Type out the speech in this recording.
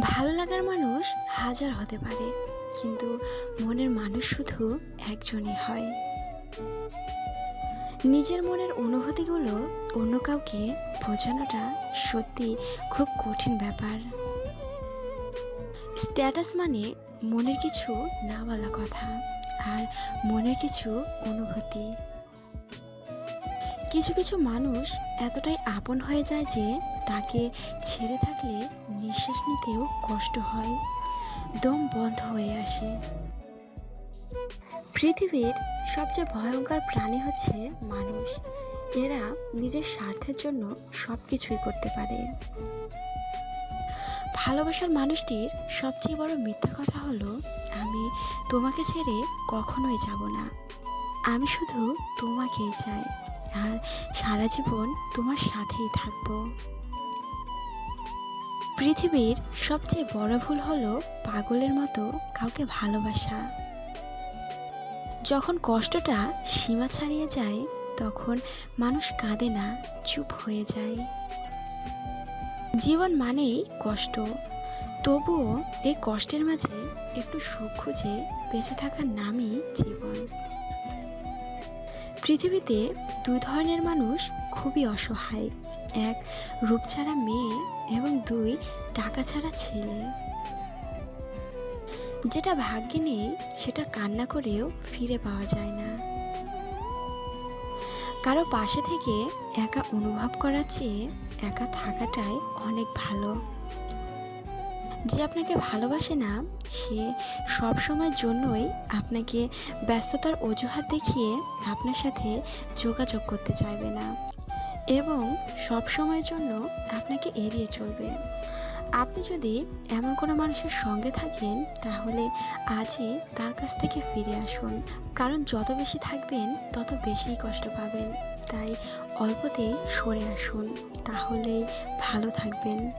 ভালো লাগার মানুষ হাজার হতে পারে, কিন্তু মনের মানুষ শুধু একজনই হয়। নিজের মনের অনুভূতিগুলো অন্য কাউকে বোঝানোটা সত্যি খুব কঠিন ব্যাপার। স্ট্যাটাস মানে মনের কিছু না বলা কথা, আর মনের কিছু অনুভূতি। কিছু কিছু মানুষ এতটাই আপন হয়ে যায় যে তাকে ছেড়ে থাকলে নিঃশ্বাস নিতেও কষ্ট হয়। দম বন্ধ হয়ে আসে। পৃথিবীর সবচেয়ে ভয়ঙ্কর প্রাণী হচ্ছে মানুষ। এরা নিজের স্বার্থের জন্য সব কিছুই করতে পারে। ভালোবাসার মানুষটির সবচেয়ে বড় মিথ্যা কথা হলো, আমি তোমাকে ছেড়ে কখনোই যাব না। আমি শুধু তোমাকেই চাই। আর সারা জীবন তোমার সাথেই থাকব। পৃথিবীর সবচেয়ে বড় ভুল হলো পাগলের মতো কাউকে ভালোবাসা। যখন কষ্টটা সীমা ছাড়িয়ে যায়, তখন মানুষ কাঁদে না, চুপ হয়ে যায়। জীবন মানেই কষ্ট। তবুও এই কষ্টের মাঝে একটু সুখ খুঁজে বেঁচে থাকার নামই জীবন। পৃথিবীতে দুই ধরনের মানুষ খুবই অসহায়। এক রূপ ছাড়া মেয়ে এবং দুই টাকা ছাড়া ছেলে। যেটা ভাগ্যে নেই, সেটা কান্না করেও ফিরে পাওয়া যায় না। কারও পাশে থেকে একা অনুভব করার চেয়ে একা থাকাটাই অনেক ভালো। যে আপনাকে ভালোবাসে না, সে সব সময়ের জন্যই আপনাকে ব্যস্ততার অজুহাত দেখিয়ে আপনার সাথে যোগাযোগ করতে চাইবে না এবং সব সময়ের জন্য আপনাকে এড়িয়ে চলবে। আপনি যদি এমন কোনো মানুষের সঙ্গে থাকেন, তাহলে আজই তার কাছ থেকে ফিরে আসুন। কারণ যত বেশি থাকবেন, তত বেশিই কষ্ট পাবেন। তাই অল্পতেই সরে আসুন। তাহলেই ভালো থাকবেন।